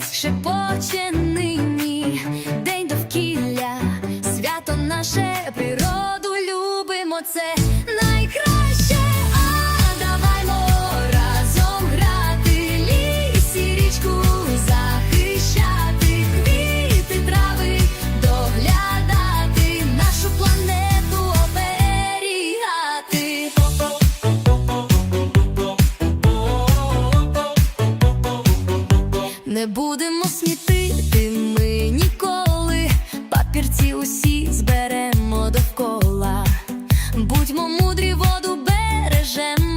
вітерець шепоче нині, день довкілля, свято наше природу любимо це. Не будемо смітити ми ніколи, папірці усі зберемо довкола. Будьмо мудрі, воду бережемо,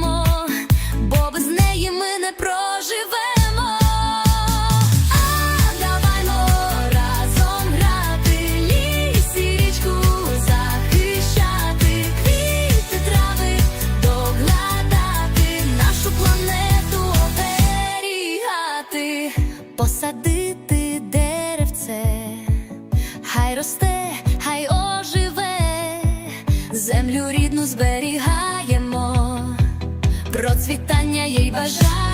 посадити деревце, хай росте, хай оживе, землю рідну зберігаємо, процвітання їй бажаємо.